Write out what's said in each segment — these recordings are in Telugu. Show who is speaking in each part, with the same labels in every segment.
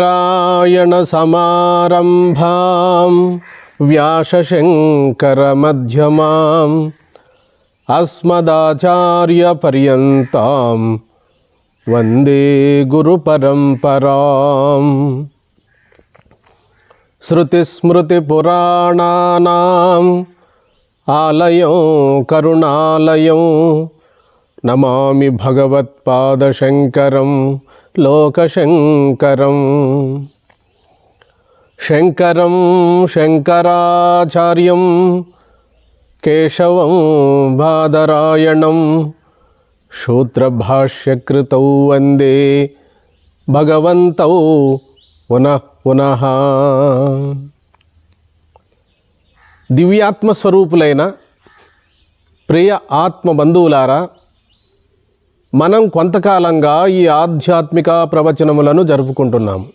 Speaker 1: నారాయణసమారంభాం వ్యాసశంకరమధ్యమాం అస్మదాచార్యపర్యంతం వందే గురుపరంపరాం. శృతిస్మృతిపురాణానాం ఆలయం కరుణాలయం నమామి భగవత్పాదశంకరం లోకశంకరం. శంకరం శంకరాచార్యం కేశవం బాదరాయణం శూద్రభాష్యకృతౌ వందే భగవంతౌ పునః పునః. దివ్యాత్మస్వరూపులైన ప్రియ ఆత్మ బంధువులారా మనం కొంతకాలంగా ఈ ఆధ్యాత్మిక ప్రవచనములను జరుపుకుంటున్నాము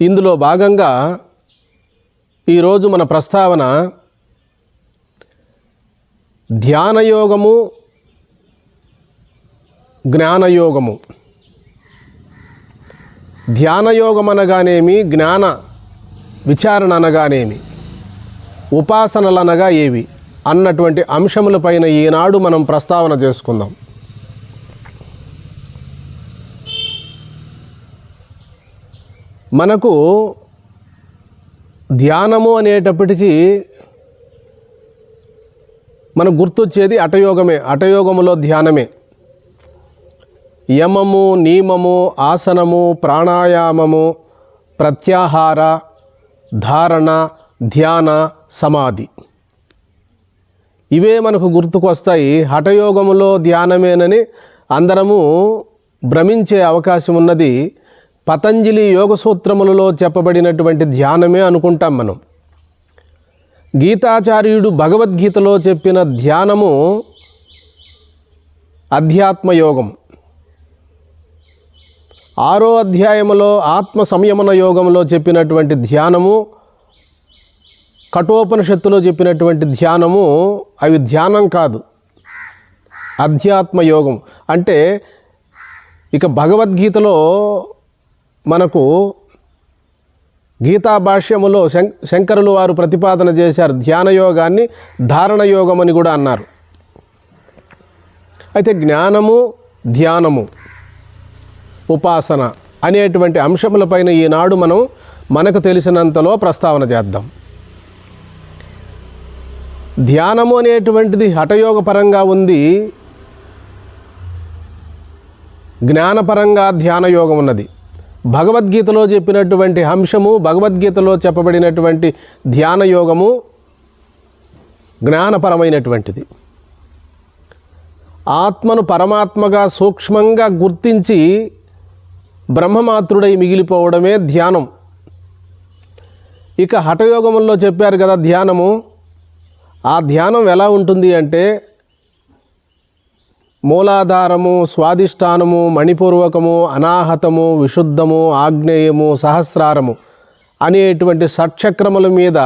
Speaker 1: ఇందులో భాగంగా ఈరోజు మన ప్రస్తావన ధ్యానయోగము జ్ఞానయోగము. ధ్యానయోగం అనగానేమి జ్ఞాన విచారణ అనగానేమి ఉపాసనలు అనగా ఏవి? అన్నటువంటి అంశములపైన ఈనాడు మనం ప్రస్తావన చేసుకుందాం. మనకు ధ్యానము అనేటప్పటికీ మనకు గుర్తొచ్చేది అటయోగమే అటయోగములో ధ్యానమే. యమము నియమము ఆసనము ప్రాణాయామము ప్రత్యాహార ధారణ ధ్యాన సమాధి. ఇవే మనకు గుర్తుకొస్తాయి. హఠయోగములో ధ్యానమేనని అందరము భ్రమించే అవకాశం ఉన్నది పతంజలి యోగ సూత్రములలో చెప్పబడినటువంటి ధ్యానమే అనుకుంటాం మనం. గీతాచార్యుడు భగవద్గీతలో చెప్పిన ధ్యానము అధ్యాత్మయోగం. ఆరో అధ్యాయములో ఆత్మ సంయమన యోగంలో చెప్పినటువంటి ధ్యానము కఠోపనిషత్తులో చెప్పినటువంటి ధ్యానము అవి ధ్యానం కాదు. అధ్యాత్మ యోగం అంటే ఇక భగవద్గీతలో మనకు గీతా భాష్యములో శం శంకరులు వారు ప్రతిపాదన చేశారు. ధ్యాన యోగాన్ని ధారణ యోగం అని కూడా అన్నారు. అయితే జ్ఞానము ధ్యానము ఉపాసన అనేటువంటి అంశములపైన ఈనాడు మనం మనకు తెలిసినంతలో ప్రస్తావన చేద్దాం. ధ్యానము అనేటువంటిది హఠయోగ పరంగా ఉంది. జ్ఞానపరంగా ధ్యాన యోగం ఉన్నది. భగవద్గీతలో చెప్పినటువంటి అంశము భగవద్గీతలో చెప్పబడినటువంటి ధ్యాన యోగము జ్ఞానపరమైనటువంటిది. ఆత్మను పరమాత్మగా సూక్ష్మంగా గుర్తించి బ్రహ్మమాత్రుడై మిగిలిపోవడమే ధ్యానం. ఇక హఠయోగముల్లో చెప్పారు కదా ధ్యానము. ఆ ధ్యానం ఎలా ఉంటుంది అంటే మూలాధారము స్వాదిష్టానము మణిపూర్వకము అనాహతము విశుద్ధము ఆగ్నేయము సహస్రారము అనేటువంటి షట్చక్రముల మీద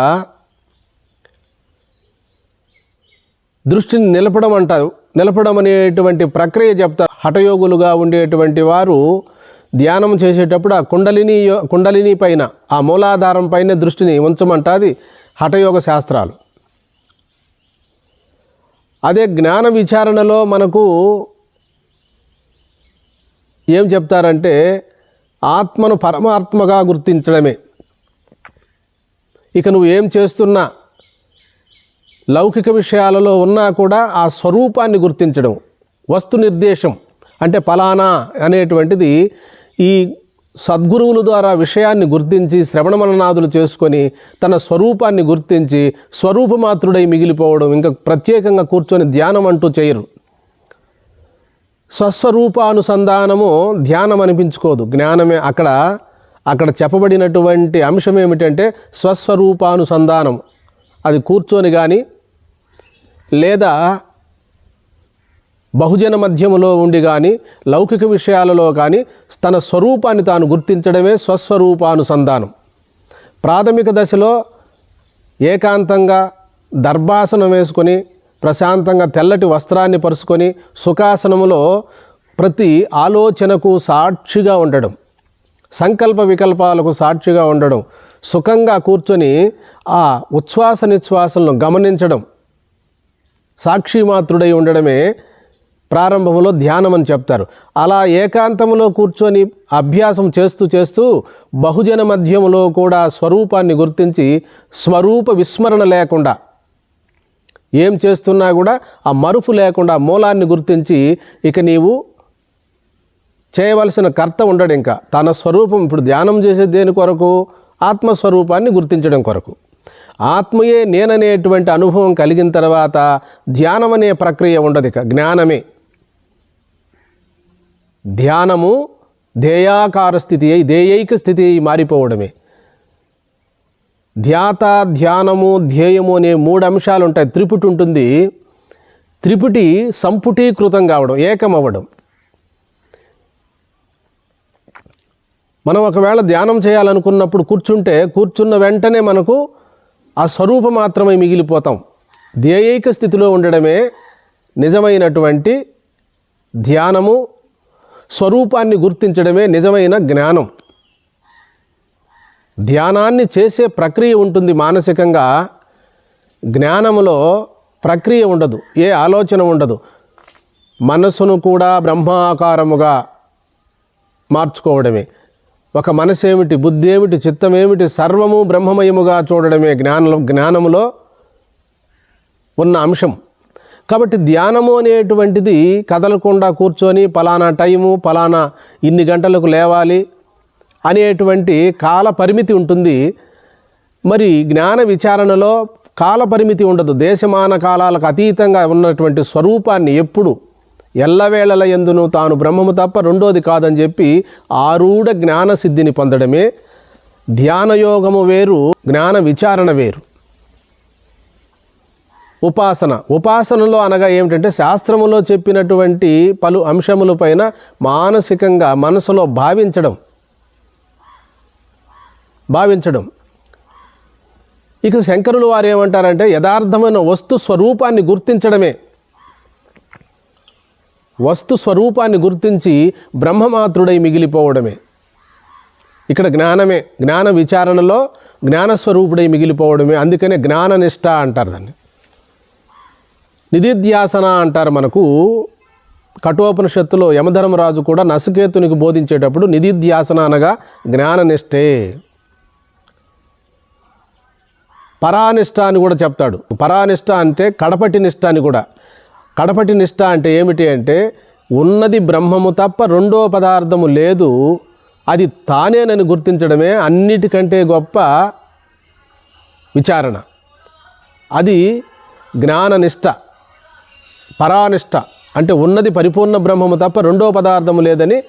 Speaker 1: దృష్టిని నిలపడం అంటారు. నిలపడం అనేటువంటి ప్రక్రియ చెప్తా హఠయోగులుగా ఉండేటువంటి వారు ధ్యానం చేసేటప్పుడు ఆ కుండలిని యో- కుండలిని పైన ఆ మూలాధారం పైన దృష్టిని ఉంచమంటాది హఠయోగ శాస్త్రాలు. అదే జ్ఞాన విచారణలో మనకు ఏం చెప్తారంటే ఆత్మను పరమాత్మగా గుర్తించడమే. ఇక నువ్వు ఏం చేస్తున్నా లౌకిక విషయాలలో ఉన్నా కూడా ఆ స్వరూపాన్ని గుర్తించడం వస్తు నిర్దేశం అంటే ఫలానా అనేటువంటిది ఈ సద్గురువుల ద్వారా విషయాన్ని గుర్తించి శ్రవణ మననాదులు చేసుకొని తన స్వరూపాన్ని గుర్తించి స్వరూపమాత్రుడై మిగిలిపోవడం ఇంకా ప్రత్యేకంగా కూర్చొని ధ్యానం అంటూ చేయరు. స్వస్వరూపానుసంధానము ధ్యానం అనిపించుకోదు జ్ఞానమే అక్కడ అక్కడ చెప్పబడినటువంటి అంశం ఏమిటంటే స్వస్వరూపానుసంధానం. అది కూర్చొని కానీ లేదా బహుజన మధ్యములో ఉండి కానీ లౌకిక విషయాలలో కానీ తన స్వరూపాన్ని తాను గుర్తించడమే స్వస్వరూపానుసంధానం. ప్రాథమిక దశలో ఏకాంతంగా దర్భాసనం వేసుకొని ప్రశాంతంగా తెల్లటి వస్త్రాన్ని పరుచుకొని సుఖాసనములో ప్రతి ఆలోచనకు సాక్షిగా ఉండడం సంకల్ప వికల్పాలకు సాక్షిగా ఉండడం సుఖంగా కూర్చొని ఆ ఉచ్ఛ్వాస నిశ్వాసలను గమనించడం సాక్షి మాతృడై ఉండడమే ప్రారంభంలో ధ్యానం అని చెప్తారు. అలా ఏకాంతంలో కూర్చొని అభ్యాసం చేస్తూ చేస్తూ బహుజన మధ్యంలో కూడా స్వరూపాన్ని గుర్తించి స్వరూప విస్మరణ లేకుండా ఏం చేస్తున్నా కూడా ఆ మరుపు లేకుండా మూలాన్ని గుర్తించి ఇక నీవు చేయవలసిన కర్త ఉండడు ఇంకా. తన స్వరూపం ఇప్పుడు ధ్యానం చేసే దేని కొరకు? ఆత్మస్వరూపాన్ని గుర్తించడం కొరకు. ఆత్మయే నేననేటువంటి అనుభవం కలిగిన తర్వాత ధ్యానం అనే ప్రక్రియ ఉండదు ఇక. జ్ఞానమే. ధ్యానము ధ్యేయాకార స్థితి అయి ధ్యేయైక స్థితి అయి మారిపోవడమే. ధ్యాత ధ్యానము ధ్యేయము అనే మూడు అంశాలు ఉంటాయి. త్రిపుటి ఉంటుంది. త్రిపుటి సంపుటీకృతం కావడం ఏకమవ్వడం. మనం ఒకవేళ ధ్యానం చేయాలనుకున్నప్పుడు కూర్చుంటే కూర్చున్న వెంటనే మనకు ఆ స్వరూపం మాత్రమే మిగిలిపోతాం. ధ్యేయైక స్థితిలో ఉండడమే నిజమైనటువంటి ధ్యానము స్వరూపాన్ని గుర్తించడమే నిజమైన జ్ఞానం. ధ్యానాన్ని చేసే ప్రక్రియ ఉంటుంది మానసికంగా. జ్ఞానములో ప్రక్రియ ఉండదు ఏ ఆలోచన ఉండదు. మనస్సును కూడా బ్రహ్మాకారముగా మార్చుకోవడమే. ఒక మనసు ఏమిటి బుద్ధి ఏమిటి చిత్తం ఏమిటి సర్వము బ్రహ్మమయముగా చూడడమే జ్ఞానం జ్ఞానంలో ఉన్న అంశం. కాబట్టి ధ్యానము అనేటువంటిది కదలకుండా కూర్చొని పలానా టైము పలానా ఇన్ని గంటలకు లేవాలి అనేటువంటి కాల పరిమితి ఉంటుంది. మరి జ్ఞాన విచారణలో కాల పరిమితి ఉండదు. దేశమాన కాలాలకు అతీతంగా ఉన్నటువంటి స్వరూపాన్ని ఎప్పుడు ఎల్లవేళల ఎందును తాను బ్రహ్మము తప్ప రెండోది కాదని చెప్పి ఆరూఢ జ్ఞాన సిద్ధిని పొందడమే. ధ్యానయోగము వేరు జ్ఞాన విచారణ వేరు. ఉపాసన. ఉపాసనలో అనగా ఏమిటంటే శాస్త్రములో చెప్పినటువంటి పలు అంశములపైన మానసికంగా మనసులో భావించడం. భావించడం. ఇక శంకరులు వారు ఏమంటారంటే యథార్థమైన వస్తు స్వరూపాన్ని గుర్తించడమే. వస్తు స్వరూపాన్ని గుర్తించి బ్రహ్మమాతృడై మిగిలిపోవడమే. ఇక్కడ జ్ఞానమే. జ్ఞాన విచారణలో జ్ఞానస్వరూపుడై మిగిలిపోవడమే. అందుకనే జ్ఞాననిష్ట అంటారు దాన్ని. నిధిధ్యాసన అంటారు మనకు. కఠోపనిషత్తులో యమధర్మరాజు కూడా నసుకేతునికి బోధించేటప్పుడు నిధిధ్యాసన అనగా జ్ఞాననిష్టే పరానిష్ట అని కూడా చెప్తాడు. పరానిష్ట అంటే కడపటి నిష్ట అని కూడా. కడపటి నిష్ట అంటే ఏమిటి అంటే ఉన్నది బ్రహ్మము తప్ప రెండో పదార్థము లేదు. అది తానేనని గుర్తించడమే అన్నిటికంటే గొప్ప విచారణ. అది జ్ఞాననిష్ట. పరానిష్ట అంటే ఉన్నది పరిపూర్ణ బ్రహ్మము తప్ప రెండో పదార్థము లేదని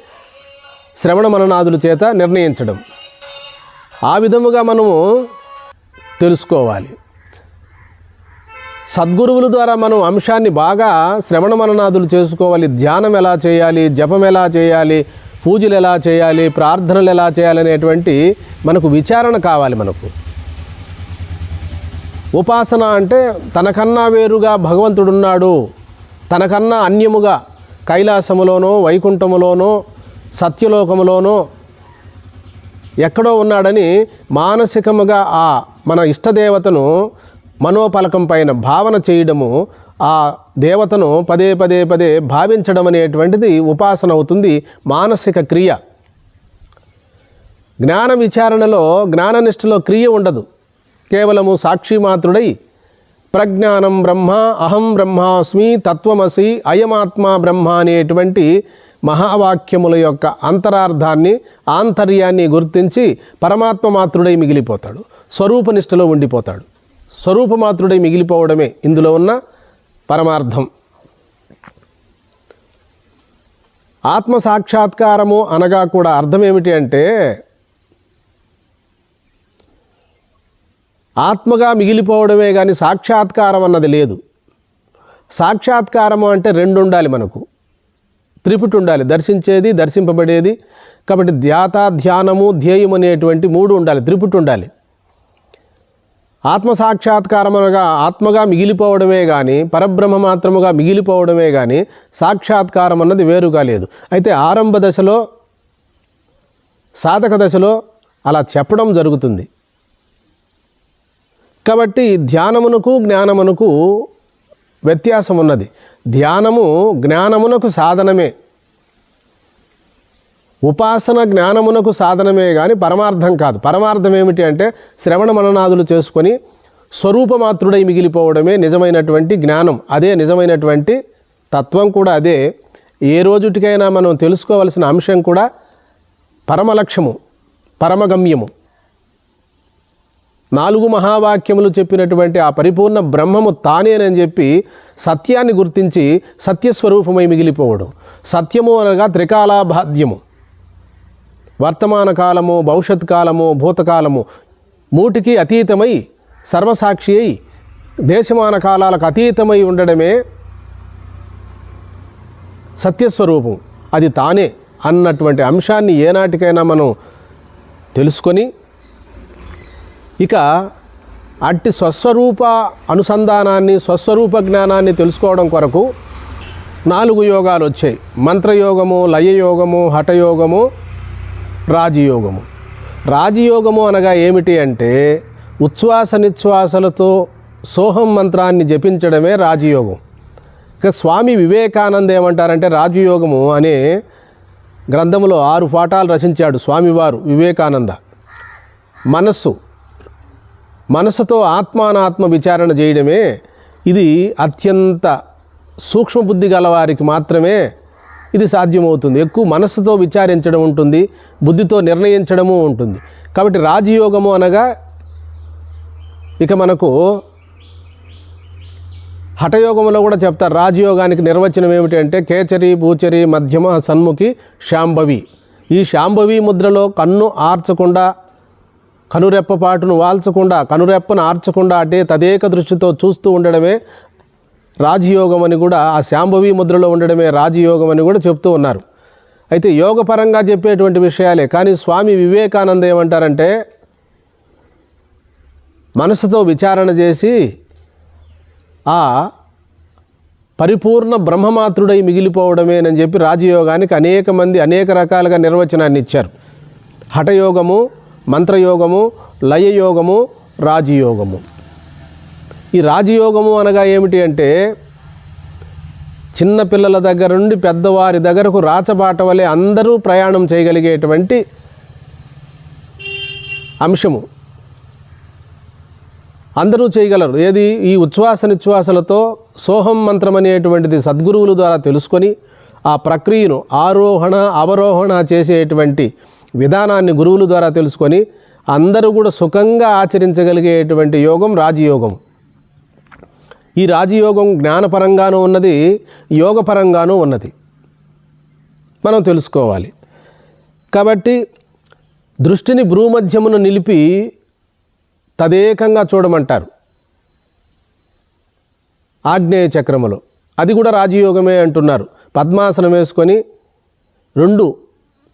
Speaker 1: శ్రవణ మననాదుల చేత నిర్ణయించడం. ఆ విధముగా మనము తెలుసుకోవాలి. సద్గురువుల ద్వారా మనం అంశాన్ని బాగా శ్రవణ మననాదులు చేసుకోవాలి. ధ్యానం ఎలా చేయాలి? జపం ఎలా చేయాలి? పూజలు ఎలా చేయాలి? ప్రార్థనలు ఎలా చేయాలి అనేటువంటి మనకు విచారణ కావాలి మనకు. ఉపాసన అంటే తనకన్నా వేరుగా భగవంతుడున్నాడు. తనకన్నా అన్యముగా కైలాసములోనో వైకుంఠములోనో సత్యలోకములోనో ఎక్కడో ఉన్నాడని మానసికముగా ఆ మన ఇష్టదేవతను మనోపలకం పైన భావన చేయడము ఆ దేవతను పదే పదే పదే భావించడం అనేటువంటిది ఉపాసన అవుతుంది మానసిక క్రియ. జ్ఞాన విచారణలో జ్ఞాననిష్టలో క్రియ ఉండదు. కేవలము సాక్షి మాత్రుడై ప్రజ్ఞానం బ్రహ్మ అహం బ్రహ్మాస్మి తత్వమసి అయమాత్మ బ్రహ్మ అనేటువంటి మహావాక్యముల యొక్క అంతరార్థాన్ని ఆంతర్యాన్ని గుర్తించి పరమాత్మ మాత్రుడై మిగిలిపోతాడు. స్వరూపనిష్టలో ఉండిపోతాడు. స్వరూపమాత్రుడై మిగిలిపోవడమే ఇందులో ఉన్న పరమార్థం. ఆత్మ సాక్షాత్కారము అనగా కూడా అర్థం ఏమిటి అంటే ఆత్మగా మిగిలిపోవడమే కానీ సాక్షాత్కారం అన్నది లేదు. సాక్షాత్కారము అంటే రెండు ఉండాలి మనకు. త్రిపుటి ఉండాలి దర్శించేది దర్శింపబడేది. కాబట్టి ధ్యాత ధ్యానము ధ్యేయం అనేటువంటి మూడు ఉండాలి త్రిపుటి ఉండాలి ఆత్మసాక్షాత్కారముగా ఆత్మగా మిగిలిపోవడమే కానీ పరబ్రహ్మ మాత్రముగా మిగిలిపోవడమే కానీ సాక్షాత్కారం అన్నది వేరుగా లేదు. అయితే ఆరంభ దశలో సాధక దశలో అలా చెప్పడం జరుగుతుంది. కాబట్టి ధ్యానమునకు జ్ఞానమునకు వ్యత్యాసం ఉన్నది ధ్యానము జ్ఞానమునకు సాధనమే. ఉపాసన జ్ఞానమునకు సాధనమే కానీ పరమార్థం కాదు. పరమార్థం ఏమిటి అంటే శ్రవణ మననాదులు చేసుకొని స్వరూపమాత్రుడై మిగిలిపోవడమే నిజమైనటువంటి జ్ఞానం. అదే నిజమైనటువంటి తత్వం కూడా అదే. ఏ రోజుటికైనా మనం తెలుసుకోవలసిన అంశం కూడా పరమలక్ష్యము పరమగమ్యము. నాలుగు మహావాక్యములు చెప్పినటువంటి ఆ పరిపూర్ణ బ్రహ్మము తానేనని చెప్పి సత్యాన్ని గుర్తించి సత్యస్వరూపమై మిగిలిపోవడం. సత్యము అనగా త్రికాలాబాధ్యము వర్తమాన కాలము భవిష్యత్ కాలము భూతకాలము మూటికి అతీతమై సర్వసాక్షి అయి దేశమాన కాలాలకు అతీతమై ఉండడమే సత్యస్వరూపం. అది తానే అన్నటువంటి అంశాన్ని ఏనాటికైనా మనం తెలుసుకొని ఇక అట్టి స్వస్వరూప అనుసంధానాన్ని స్వస్వరూప జ్ఞానాన్ని తెలుసుకోవడం కొరకు నాలుగు యోగాలు వచ్చాయి. మంత్రయోగము లయయోగము హఠయోగము రాజయోగము. రాజయోగము అనగా ఏమిటి అంటే ఉచ్ఛ్వాస నిశ్వాసలతో సోహం మంత్రాన్ని జపించడమే రాజయోగం. ఇక స్వామి వివేకానంద ఏమంటారంటే రాజయోగము అనే గ్రంథములో ఆరు పాఠాలు రచించాడు స్వామివారు వివేకానంద. మనస్సు మనసుతో ఆత్మానాత్మ విచారణ చేయడమే ఇది అత్యంత సూక్ష్మబుద్ధి గలవారికి మాత్రమే ఇది సాధ్యమవుతుంది. ఎక్కువ మనస్సుతో విచారించడం ఉంటుంది బుద్ధితో నిర్ణయించడము ఉంటుంది. కాబట్టి రాజయోగము అనగా ఇక మనకు హఠయోగంలో కూడా చెప్తారు రాజయోగానికి నిర్వచనం ఏమిటి అంటే కేచరి భూచరి మధ్యమ సన్ముఖి శాంభవి. ఈ శాంభవి ముద్రలో కన్ను ఆర్చకుండా కనురెప్పపాటును వాల్చకుండా కనురెప్పను ఆర్చకుండా అంటే తదేక దృష్టితో చూస్తూ ఉండడమే రాజయోగం అని కూడా ఆ శాంభవి ముద్రలో ఉండడమే రాజయోగం అని కూడా చెప్తూ ఉన్నారు. అయితే యోగపరంగా చెప్పేటువంటి విషయాలే కానీ స్వామి వివేకానంద ఏమంటారంటే మనసుతో విచారణ చేసి ఆ పరిపూర్ణ బ్రహ్మమాత్రుడై మిగిలిపోవడమేనని చెప్పి రాజయోగానికి అనేక మంది అనేక రకాలుగా నిర్వచనాన్ని ఇచ్చారు. హఠయోగము మంత్రయోగము లయయోగము రాజయోగము. ఈ రాజయోగము అనగా ఏమిటి అంటే చిన్నపిల్లల దగ్గర నుండి పెద్దవారి దగ్గరకు రాచబాట వలె అందరూ ప్రయాణం చేయగలిగేటువంటి అంశము. అందరూ చేయగలరు. ఏది? ఈ ఉచ్ఛ్వాస నిశ్వాసలతో సోహం మంత్రం అనేటువంటిది సద్గురువుల ద్వారా తెలుసుకొని ఆ ప్రక్రియను ఆరోహణ అవరోహణ చేసేటువంటి విధానాన్ని గురువుల ద్వారా తెలుసుకొని అందరూ కూడా సుఖంగా ఆచరించగలిగేటువంటి యోగం రాజయోగం. ఈ రాజయోగం జ్ఞానపరంగానూ ఉన్నది యోగపరంగానూ ఉన్నది. మనం తెలుసుకోవాలి. కాబట్టి దృష్టిని భ్రూమధ్యమును నిలిపి తదేకంగా చూడమంటారు. ఆగ్నేయ చక్రములో. అది కూడా రాజయోగమే అంటున్నారు. పద్మాసనం వేసుకొని రెండు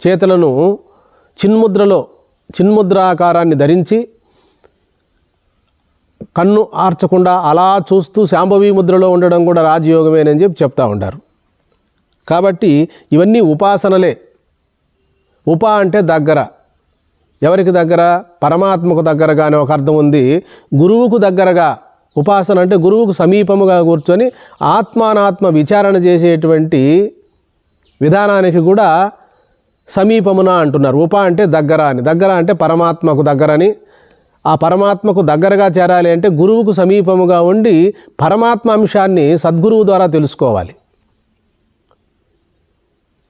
Speaker 1: చేతులను చిన్ముద్రలో ఆకారాన్ని ధరించి కన్ను ఆర్చకుండా అలా చూస్తూ శాంభవి ముద్రలో ఉండడం కూడా రాజయోగమేనని చెప్పి చెప్తా ఉంటారు. కాబట్టి ఇవన్నీ ఉపాసనలే. ఉప అంటే దగ్గర. ఎవరికి దగ్గర? పరమాత్మకు దగ్గరగా అనే ఒక అర్థం ఉంది. గురువుకు దగ్గరగా. ఉపాసన అంటే గురువుకు సమీపముగా కూర్చొని ఆత్మానాత్మ విచారణ చేసేటువంటి విధానానికి కూడా సమీపమున అంటున్నారు. ఉప అంటే దగ్గర అని. దగ్గర అంటే పరమాత్మకు దగ్గరని ఆ పరమాత్మకు దగ్గరగా చేరాలి అంటే గురువుకు సమీపముగా ఉండి పరమాత్మ అంశాన్ని సద్గురువు ద్వారా తెలుసుకోవాలి.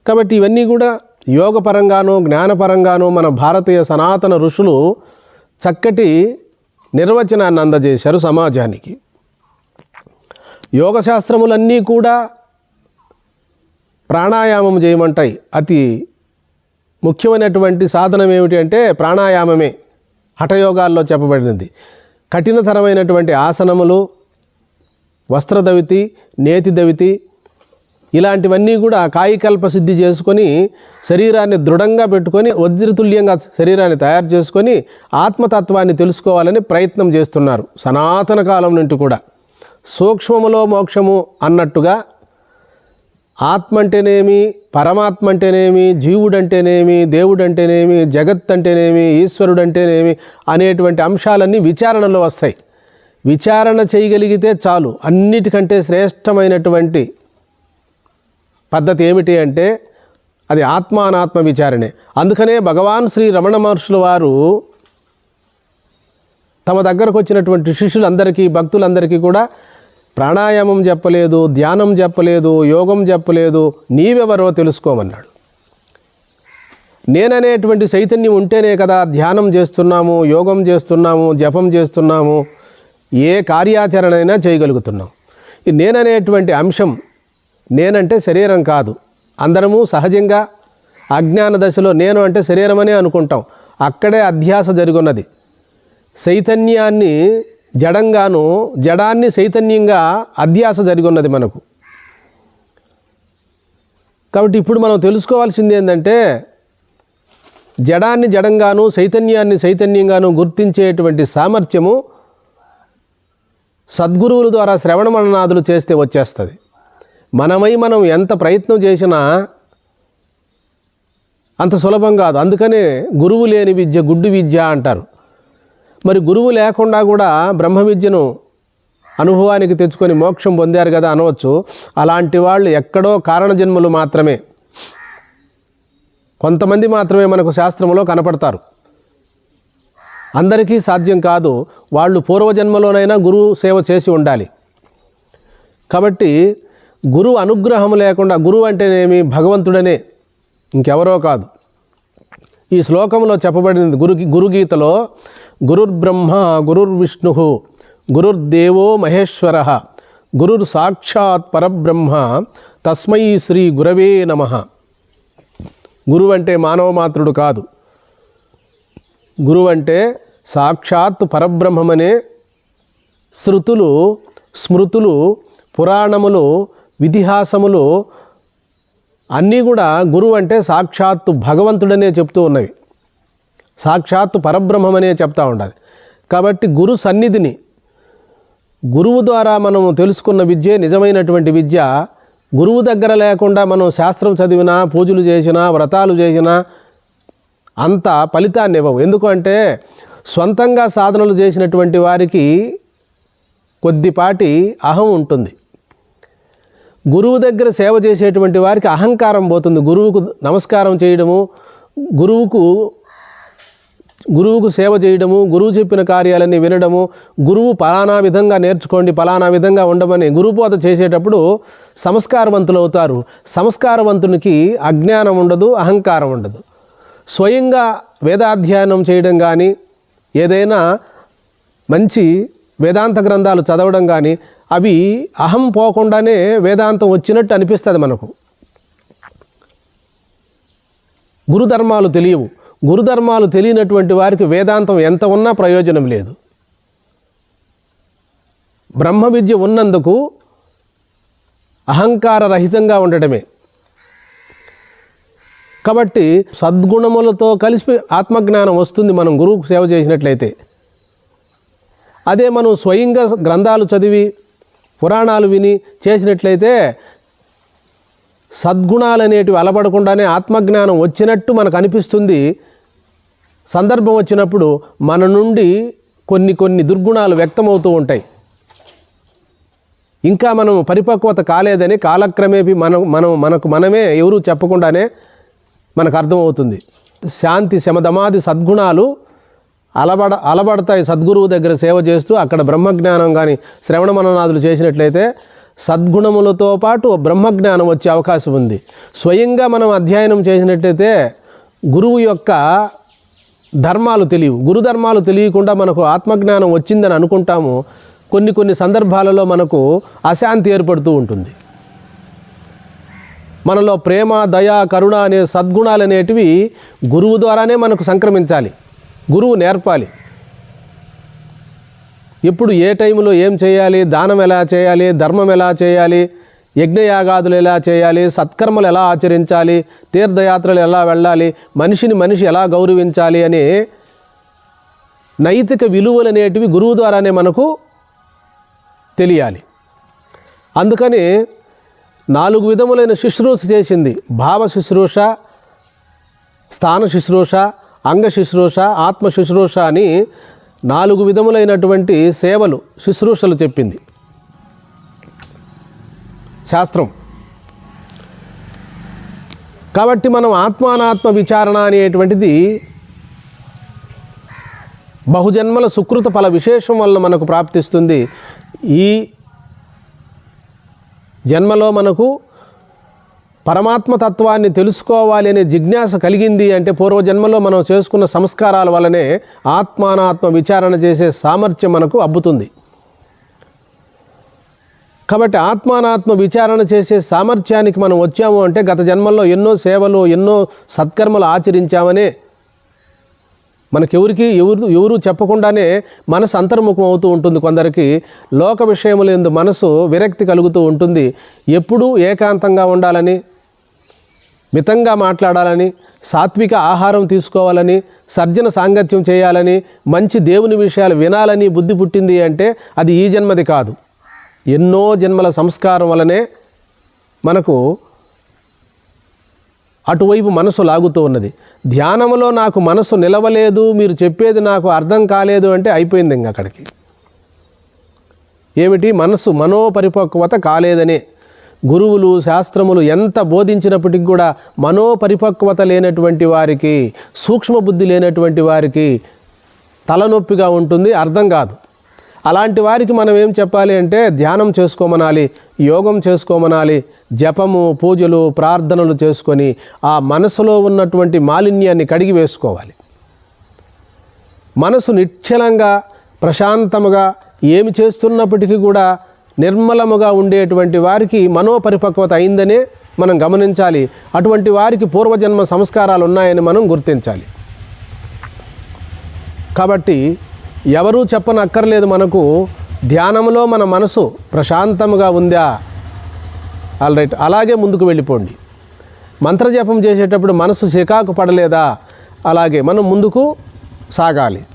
Speaker 1: కాబట్టి ఇవన్నీ కూడా యోగపరంగాను జ్ఞానపరంగానూ మన భారతీయ సనాతన ఋషులు చక్కటి నిర్వచనాన్ని అందజేశారు సమాజానికి. యోగశాస్త్రములన్నీ కూడా ప్రాణాయామం చేయమంటాయి. అతి ముఖ్యమైనటువంటి సాధనం ఏమిటి అంటే ప్రాణాయామమే. హఠయోగాల్లో చెప్పబడినది. కఠినతరమైనటువంటి ఆసనములు వస్త్రదవితి నేతి దవితి ఇలాంటివన్నీ కూడా కాయకల్ప సిద్ధి చేసుకొని శరీరాన్ని దృఢంగా పెట్టుకొని వజ్రతుల్యంగా శరీరాన్ని తయారు చేసుకొని ఆత్మతత్వాన్ని తెలుసుకోవాలని ప్రయత్నం చేస్తున్నారు సనాతన కాలం నుండి కూడా. సూక్ష్మములో మోక్షము అన్నట్టుగా ఆత్మ అంటేనేమి పరమాత్మ అంటేనేమి జీవుడు అంటేనేమి దేవుడు అంటేనేమి జగత్ అంటేనేమి ఈశ్వరుడు అంటేనేమి అనేటువంటి అంశాలన్నీ విచారణలో వస్తాయి. విచారణ చేయగలిగితే చాలు. అన్నిటికంటే శ్రేష్టమైనటువంటి పద్ధతి ఏమిటి అంటే అది ఆత్మానాత్మ విచారణే. అందుకనే భగవాన్ శ్రీ రమణ మహర్షుల వారు తమ దగ్గరకు వచ్చినటువంటి శిష్యులందరికీ భక్తులందరికీ కూడా ప్రాణాయామం చెప్పలేదు ధ్యానం చెప్పలేదు యోగం చెప్పలేదు నీవెవరో తెలుసుకోమన్నాడు. నేననేటువంటి చైతన్యం ఉంటేనే కదా ధ్యానం చేస్తున్నాము యోగం చేస్తున్నాము జపం చేస్తున్నాము ఏ కార్యాచరణ అయినా చేయగలుగుతున్నాం. ఈ నేననేటువంటి అంశం నేనంటే శరీరం కాదు. అందరము సహజంగా అజ్ఞాన దశలో నేను అంటే శరీరమనే అనుకుంటాం. అక్కడే అధ్యాస జరుగున్నది. చైతన్యాన్ని జడంగాను జడాన్ని చైతన్యంగా అధ్యాస జరిగి మనకు. కాబట్టి ఇప్పుడు మనం తెలుసుకోవాల్సింది ఏంటంటే జడాన్ని జడంగాను చైతన్యాన్ని చైతన్యంగాను గుర్తించేటువంటి సామర్థ్యము సద్గురువుల ద్వారా శ్రవణ మననాదులు చేస్తే వచ్చేస్తుంది. మనమై మనం ఎంత ప్రయత్నం చేసినా అంత సులభం కాదు. అందుకనే గురువు లేని విద్య గుడ్డు విద్య అంటారు. మరి గురువు లేకుండా కూడా బ్రహ్మ విద్యను అనుభవానికి తెచ్చుకొని మోక్షం పొందారు కదా అనవచ్చు. అలాంటి వాళ్ళు ఎక్కడో కారణజన్మలు మాత్రమే. కొంతమంది మాత్రమే మనకు శాస్త్రంలో కనపడతారు. అందరికీ సాధ్యం కాదు. వాళ్ళు పూర్వజన్మలోనైనా గురువు సేవ చేసి ఉండాలి. కాబట్టి గురువు అనుగ్రహం లేకుండా గురువు అంటేనేమి భగవంతుడనే ఇంకెవరో కాదు. ఈ శ్లోకంలో చెప్పబడింది గురు గురుగీతలో గురుర్బ్రహ్మ గురుర్విష్ణు గురుర్దేవో మహేశ్వర గురుర్ సాక్షాత్ పరబ్రహ్మ తస్మై శ్రీ గురవే నమ. గురువు అంటే మానవమాత్రుడు కాదు. గురువు అంటే సాక్షాత్ పరబ్రహ్మమనే శృతులు స్మృతులు పురాణములు వితిహాసములు అన్నీ కూడా గురువు అంటే సాక్షాత్తు భగవంతుడనే చెప్తూ ఉన్నవి. సాక్షాత్తు పరబ్రహ్మమనే చెప్తా ఉండాలి. కాబట్టి గురు సన్నిధిని గురువు ద్వారా మనం తెలుసుకున్న విద్యే నిజమైనటువంటి విద్య. గురువు దగ్గర లేకుండా మనం శాస్త్రం చదివినా పూజలు చేసినా వ్రతాలు చేసినా అంత ఫలితాన్ని ఇవ్వవు. ఎందుకంటే సొంతంగా సాధనలు చేసినటువంటి వారికి కొద్దిపాటి అహం ఉంటుంది. గురువు దగ్గర సేవ చేసేటువంటి వారికి అహంకారం పోతుంది. గురువుకు నమస్కారం చేయడము గురువుకు గురువుకు సేవ చేయడము గురువు చెప్పిన కార్యాలన్నీ వినడము గురువు పలానా విధంగా నేర్చుకోండి పలానా విధంగా ఉండమని గురుబోధ చేసేటప్పుడు సంస్కారవంతులు అవుతారు సంస్కారవంతునికి అజ్ఞానం ఉండదు అహంకారం ఉండదు. స్వయంగా వేదాధ్యయనం చేయడం కానీ ఏదైనా మంచి వేదాంత గ్రంథాలు చదవడం కానీ అవి అహం పోకుండానే వేదాంతం వచ్చినట్టు అనిపిస్తుంది మనకు. గురుధర్మాలు తెలియవు. గురుధర్మాలు తెలియనటువంటి వారికి వేదాంతం ఎంత ఉన్నా ప్రయోజనం లేదు. బ్రహ్మ విద్య ఉన్నందుకు అహంకార రహితంగా ఉండటమే. కాబట్టి సద్గుణములతో కలిసి ఆత్మజ్ఞానం వస్తుంది మనం గురువుకు సేవ చేసినట్లయితే. అదే మనం స్వయంగా గ్రంథాలు చదివి పురాణాలు విని చేసినట్లయితే సద్గుణాలు అనేటివి అలబడకుండానే ఆత్మజ్ఞానం వచ్చినట్టు మనకు అనిపిస్తుంది సందర్భం వచ్చినప్పుడు మన నుండి కొన్ని కొన్ని దుర్గుణాలు వ్యక్తమవుతూ ఉంటాయి. ఇంకా మనం పరిపక్వత కాలేదని కాలక్రమేపి మనం మనం మనకు మనమే ఎవరూ చెప్పకుండానే మనకు అర్థమవుతుంది శాంతి శమదమాది సద్గుణాలు అలబడ అలబడతాయి. సద్గురువు దగ్గర సేవ చేస్తూ అక్కడ బ్రహ్మజ్ఞానం కానీ శ్రవణ మననాదులు చేసినట్లయితే సద్గుణములతో పాటు బ్రహ్మజ్ఞానం వచ్చే అవకాశం ఉంది. స్వయంగా మనం అధ్యయనం చేసినట్టయితే గురువు యొక్క ధర్మాలు తెలియవు. గురుధర్మాలు తెలియకుండా మనకు ఆత్మజ్ఞానం వచ్చిందని అనుకుంటాము. కొన్ని కొన్ని సందర్భాలలో మనకు అశాంతి ఏర్పడుతూ ఉంటుంది. మనలో ప్రేమ దయ కరుణ అనే సద్గుణాలు అనేటివి గురువు ద్వారానే మనకు సంక్రమించాలి. గురువు నేర్పాలి. ఎప్పుడు ఏ టైంలో ఏం చేయాలి దానం ఎలా చేయాలి ధర్మం ఎలా చేయాలి యజ్ఞయాగాదులు ఎలా చేయాలి సత్కర్మలు ఎలా ఆచరించాలి తీర్థయాత్రలు ఎలా వెళ్ళాలి మనిషిని మనిషి ఎలా గౌరవించాలి అనే నైతిక విలువలు అనేటివి గురువు ద్వారానే మనకు తెలియాలి. అందుకని నాలుగు విధములైన శుశ్రూష చేసింది. భావ శుశ్రూష స్థాన శుశ్రూష అంగ శుశ్రూష ఆత్మ శుశ్రూష అని నాలుగు విధములైనటువంటి సేవలు శుశ్రూషలు చెప్పింది. శాస్త్రం. కాబట్టి మనం ఆత్మానాత్మ విచారణ అనేటువంటిది బహుజన్మల సుకృత ఫల విశేషం వల్ల మనకు ప్రాప్తిస్తుంది. ఈ జన్మలో మనకు పరమాత్మ తత్వాన్ని తెలుసుకోవాలి అనే జిజ్ఞాస కలిగింది అంటే పూర్వజన్మలో మనం చేసుకున్న సంస్కారాల వల్లనే ఆత్మానాత్మ విచారణ చేసే సామర్థ్యం మనకు అబ్బుతుంది. కాబట్టి ఆత్మానాత్మ విచారణ చేసే సామర్థ్యానికి మనం వచ్చాము అంటే గత జన్మల్లో ఎన్నో సేవలు ఎన్నో సత్కర్మలు ఆచరించామనే మనకెవరికి ఎవరు ఎవరు చెప్పకుండానే మనసు అంతర్ముఖం అవుతూ ఉంటుంది కొందరికి. లోక విషయములందు మనసు విరక్తి కలుగుతూ ఉంటుంది. ఎప్పుడూ ఏకాంతంగా ఉండాలని మితంగా మాట్లాడాలని సాత్విక ఆహారం తీసుకోవాలని సర్జన సాంగత్యం చేయాలని మంచి దేవుని విషయాలు వినాలని బుద్ధి పుట్టింది అంటే అది ఈ జన్మది కాదు. ఎన్నో జన్మల సంస్కారం వలనే మనకు అటువైపు మనసు లాగుతూ ఉన్నది. ధ్యానంలో నాకు మనసు నిలవలేదు మీరు చెప్పేది నాకు అర్థం కాలేదు అంటే అయిపోయింది ఇంక అక్కడికి. ఏమిటి? మనసు మనోపరిపక్వత కాలేదనే గురువులు శాస్త్రములు ఎంత బోధించినప్పటికి కూడా మనోపరిపక్వత లేనటువంటి వారికి సూక్ష్మ బుద్ధి లేనటువంటి వారికి తలనొప్పిగా ఉంటుంది అర్థం కాదు. అలాంటి వారికి మనం ఏం చెప్పాలి అంటే ధ్యానం చేసుకోమనాలి యోగం చేసుకోమనాలి జపము పూజలు ప్రార్థనలు చేసుకొని ఆ మనసులో ఉన్నటువంటి మాలిన్యాన్ని కడిగి వేసుకోవాలి. మనసు నిశ్చలంగా ప్రశాంతముగా ఏమి చేస్తున్నప్పటికీ కూడా నిర్మలముగా ఉండేటువంటి వారికి మనోపరిపక్వత అయిందనే మనం గమనించాలి. అటువంటి వారికి పూర్వజన్మ సంస్కారాలు ఉన్నాయని మనం గుర్తించాలి. కాబట్టి ఎవరూ చెప్పనక్కర్లేదు మనకు. ధ్యానంలో మన మనసు ప్రశాంతముగా ఉందా? ఆల్ రైట్ అలాగే ముందుకు వెళ్ళిపోండి. మంత్రజపం చేసేటప్పుడు మనసు చికాకు పడలేదా? అలాగే మనం ముందుకు సాగాలి.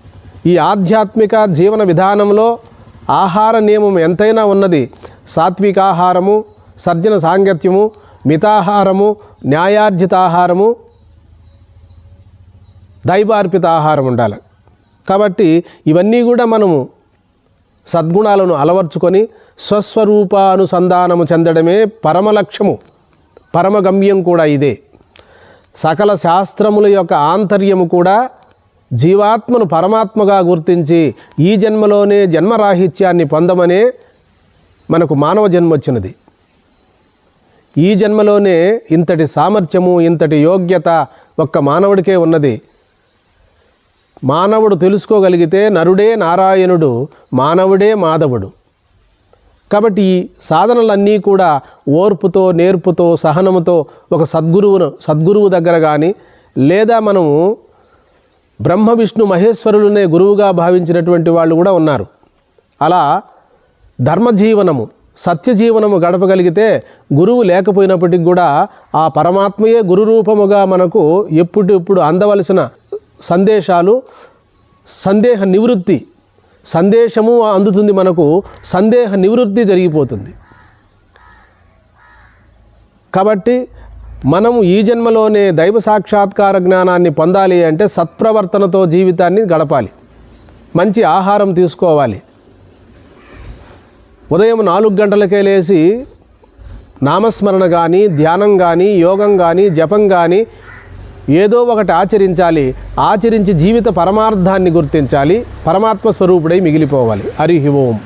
Speaker 1: ఈ ఆధ్యాత్మిక జీవన విధానంలో ఆహార నియమం ఎంతైనా ఉన్నది. సాత్విక ఆహారము సర్జన సాంగత్యము మితాహారము న్యాయార్జిత ఆహారము దైవార్పిత ఆహారం ఉండాలి. కాబట్టి ఇవన్నీ కూడా మనము సద్గుణాలను అలవర్చుకొని స్వస్వరూపానుసంధానము చెందడమే పరమ లక్ష్యము పరమగమ్యం కూడా ఇదే. సకల శాస్త్రముల యొక్క ఆంతర్యము కూడా జీవాత్మను పరమాత్మగా గుర్తించి ఈ జన్మలోనే జన్మరాహిత్యాన్ని పొందమనే మనకు మానవ జన్మ వచ్చినది ఈ జన్మలోనే ఇంతటి సామర్థ్యము ఇంతటి యోగ్యత ఒక్క మానవుడికే ఉన్నది. మానవుడు తెలుసుకోగలిగితే నరుడే నారాయణుడు మానవుడే మాధవుడు. కాబట్టి ఈ సాధనలన్నీ కూడా ఓర్పుతో నేర్పుతో సహనముతో ఒక సద్గురువును సద్గురువు దగ్గర కానీ లేదా మనము బ్రహ్మ విష్ణు మహేశ్వరులనే గురువుగా భావించినటువంటి వాళ్ళు కూడా ఉన్నారు. అలా ధర్మజీవనము సత్యజీవనము గడపగలిగితే గురువు లేకపోయినప్పటికి కూడా ఆ పరమాత్మయే గురు రూపముగా మనకు ఎప్పుడెప్పుడు అందవలసిన సందేశాలు సందేహ నివృత్తి సందేశము అందుతుంది మనకు సందేహ నివృత్తి జరిగిపోతుంది. కాబట్టి మనము ఈ జన్మలోనే దైవ సాక్షాత్కార జ్ఞానాన్ని పొందాలి అంటే సత్ప్రవర్తనతో జీవితాన్ని గడపాలి. మంచి ఆహారం తీసుకోవాలి. ఉదయం నాలుగు గంటలకే లేచి నామస్మరణ కానీ ధ్యానం కానీ యోగం కానీ జపం కానీ ఏదో ఒకటి ఆచరించాలి. ఆచరించి జీవిత పరమార్థాన్ని గుర్తించాలి. పరమాత్మ స్వరూపుడై మిగిలిపోవాలి. హరి ఓం.